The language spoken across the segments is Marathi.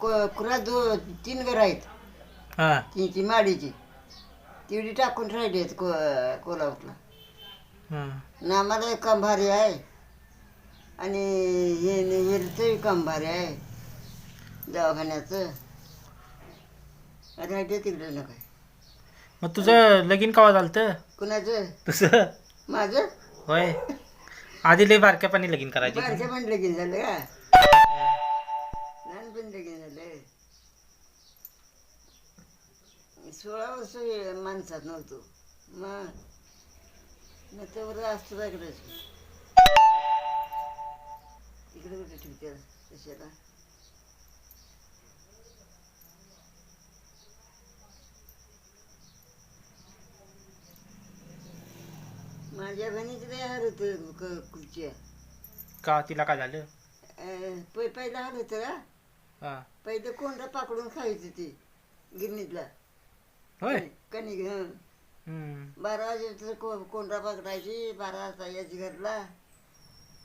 को- कुरा दो तीन घर आहेत. हा. तीनची माडीची. तेवढी टाकून राहिली आहेत को कोल्हापूरला. हा. ना आम्हाला एक काम भारी आहे. आणि हे हेरचंही काम भारी आहे. दवाखान्याचं. राहते तिकडे ना काय मग तुझं लगीन कवा झालं कुणाचं? तुझं? माझं? होय. आधी लय बारक्यापणी लगीन करायची. बारक्या पण लगीन झालं का? सोळा वर्ष माणसात नव्हतो. मग तेवढं असतो इकडेच इकडे कुठे ठेवते कशाला? माझ्या बहिणीचं लय हार होतं क- खुर्च्या. का? तिला काय झालं? पहिला हार होतं का हा. पहिलं कोंडा पाकडून खायचं ते गिरणीतला. होय. कणिक हं हम्म, बारा वाजेचं को कोंडा पकडायची बारा वाजता यायची घरला.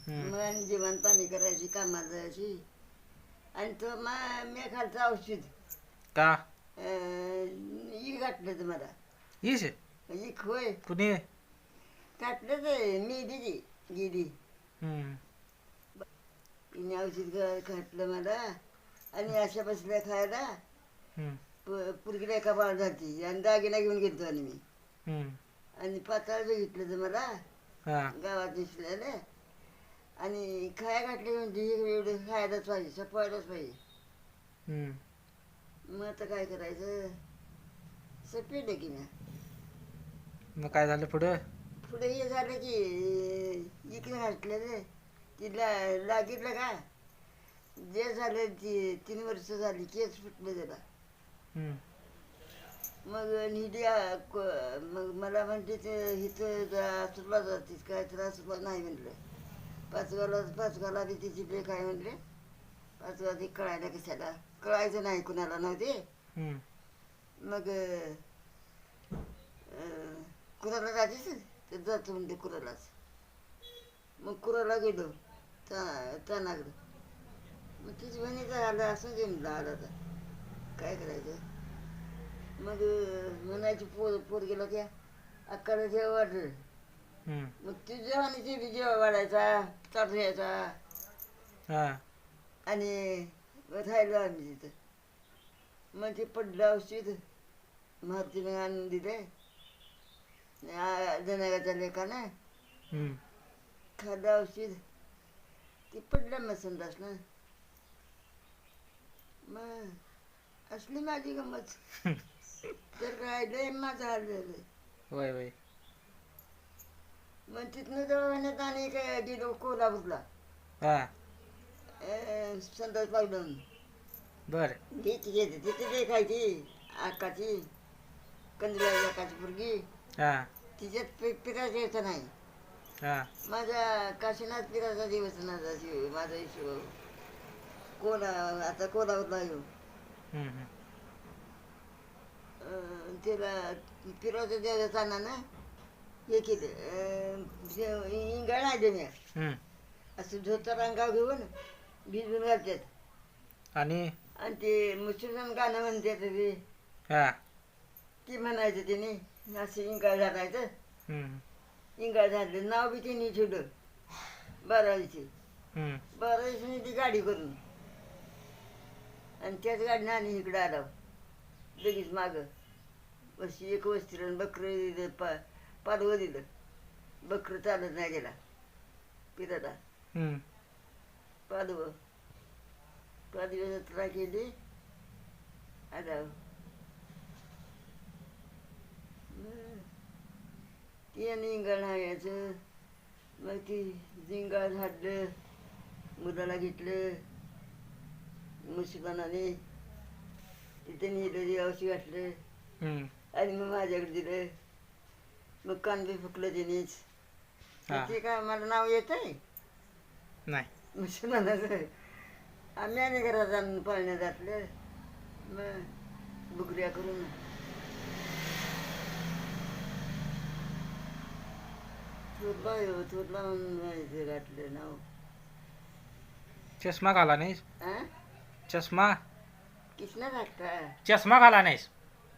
हम्म. मग आणि जेवण पाणी करायची कामाला जायची. आणि तो मा मी खालचं औषध. का? अं, ई गाठलं तर मला. येस इक होय. कुणी? गाठलं ते मी दिली गेली हम्म, तिने औषध घातलं मला. आणि अशा बसल्या खायला. हम्म, पुरगीला एका बाळ जाती आणि दागिना घेऊन गेलतो आणि मी. आणि पाताळ बघितलं तर मला. गावात दिसलेलं आणि खाया घातली म्हणजे एवढं खायलाच पाहिजे सपवायलाच पाहिजे. मग आता काय करायचं? सपेल की ना मग काय झालं पुढं? पुढे हे झालं की इकडे घातलेलं. तिला लागितलं का? जे झालं ती तीन वर्ष झाली केस फुटलं त्याला. मग निधी मग मला म्हणते ते जा तुला जातीस काय त्रास नाही म्हणलं. पाचगावला पाचगावला बी तिची ले काय म्हणले. पाचगाव ती कळायला कशाला? कळायचं नाही कुणाला नव्हते. मग कुराला जातीस? तर जातो म्हणते कुरालाच मग कुराला गेलो? ता तानाकडं. मग तिची बहिणीचं आलं असं जमलं आलं तर काय करायचं? मग म्हणायची पोर पोर गेला त्या अक्काला जेव्हा वाटलं. मग ती जेव्हा आणि ते बी जेव्हा वाढायचा घ्यायचा हा. आणि राहिलो आम्ही तिथं. मग ते पडलं औषध. मारुतीने आणून दिले. जनागाच्या लेखानं. खाल्लं औषध. ते पडलं मग संडास ना मग असली माझी गमत. तर राहिलंय माझं हल्लेलं. होय होय मग तिथनं दवाखान्यात आणि काय गेलो कोल्हापूरला. हा. अं, संडास पावलं बर. घ्यायची घ्यायची तिथे देखायची आकाची कंदुला आकाची मुलगी हा. तिच्यात पि यायचं नाही. हा. माझा काशीनाथ पिकाचा दिवस माझा माझा शिव कोला आता कोल्हापूरला येऊ. अं, तिला फिरवायचं द्यायचं ना हे केलं इंगाळ आले मी हम्म. असं धोतर अंगाव घेऊन भिजून घालतात आणि आणि ते मुसलमान गाणं म्हणतात ते हा ती म्हणायचं त्याने असं इंगाळ घालायचं हम्म, इंगाळ झालं नाव बी त्यांनी ठेवलं बारावीचे हम्म. बारावीची ती गाडी करून आणि त्याच गाडीनं आणि इकडं आलो. लगेच मागं. वस्ती एक वस्तीला बकरं दिलं पा पालवं दिलं. बकरं चालत नाही गेला पिराला. पालवं. पालवी जत्रा केली? आला ती आणि इंगाळ हागायचं मग ती जिंगाळ झाडलं. मुलाला घेतलं. मुशिबानाने तिथे नेलं औषध घातलं. आणि मग माझ्याकडे दिलं. मग कान बी फुकलं त्यानेच हा. ते काय मला नाव येत आहे? नाही. मुसलमानाचं आम्ही आणि घरात आणून पाळण्यात घातलं. मग बुकऱ्या करून. हो चष्मा घाला नाही? चष्मा? किसना घातला चष्मा घाला नाहीस.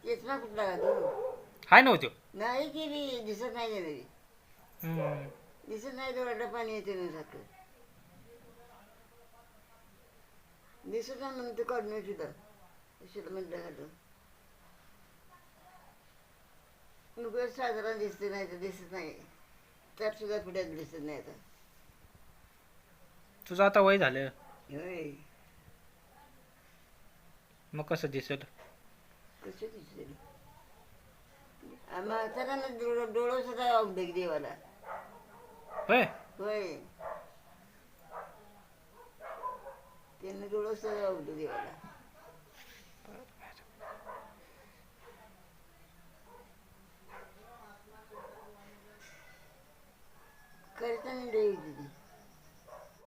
चष्मा कुठला घालतो हाय नव्हतो नाही की बी दिसत नाही लगे दिसत नाही डोळ्याला पाणी येते ना सारखं. दिसत नाही म्हणून ते काढून सुद्धा कशाला म्हटलं घालतो नुकतं साधारण दिसते नाही तर दिसत नाही. त्यात सुद्धा पुढ्यात दिसत नाही आता. तुझं आता वय झालं. होय. मग कसं दिसेल? कसं दिसेल. म्हाताऱ्यानं डोळं डोळं सुद्धा आवडे देवाला. होय? होय. त्यांनी डोळं सुद्धा आवडलं देवाला. करताना देवी दिली